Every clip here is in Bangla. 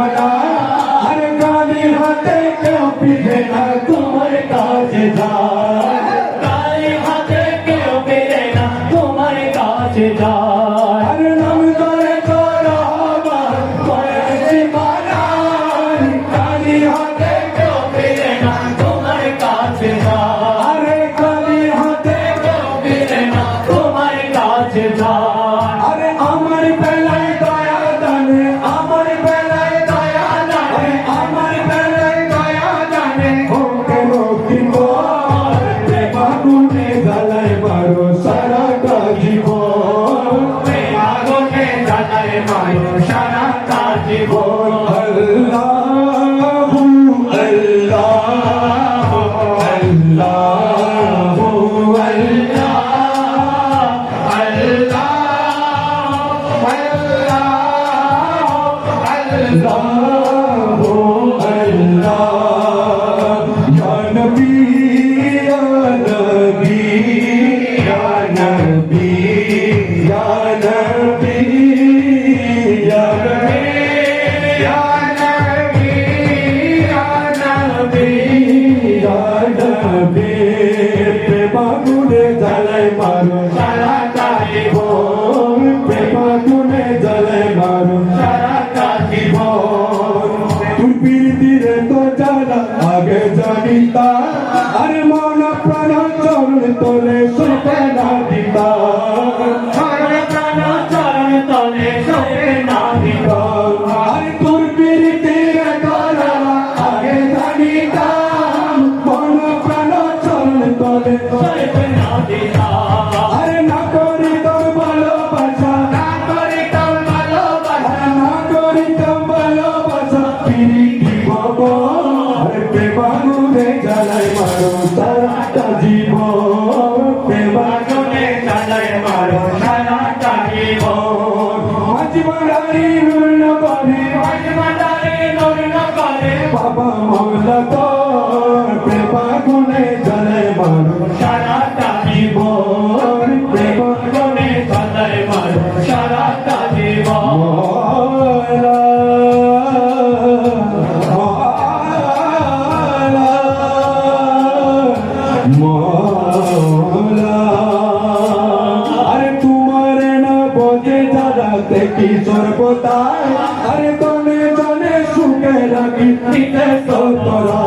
Hare Kali Hate Kapi Hena Tumare Kaje Jaa be মারো সারাটা জীবন প্রেম আগুনে জ্বালায় মারো বাবা মা মাঝে যারা দেখি সর্বতায় আরে তনে জনে সুখে রাখি দিতে সতরা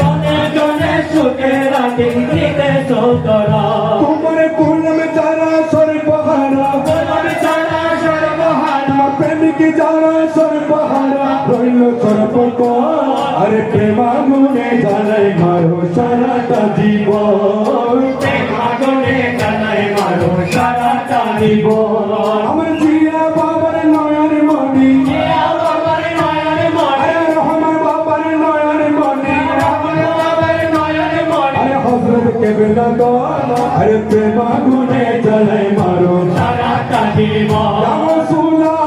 তনে জনে সুখে রাখি দিতে সতরা তোমার পূর্ণম যারা সর্বহারা পূর্ণম যারা সর্বহারা প্রেমিক যারা সর্বহারা রইল সর্বক আরে প্রেমা গুণে জানাই মারো সারাটা জীবন। તે માગુને ચલે મારો તારા કાઢી માં સુલા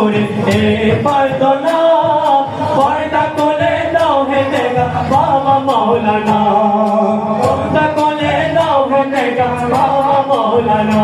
করে এ পারতো না পর্দা করে দাও হে দেগা বাবা মাওলানা পর্দা করে দাও হে দেগা বাবা মাওলানা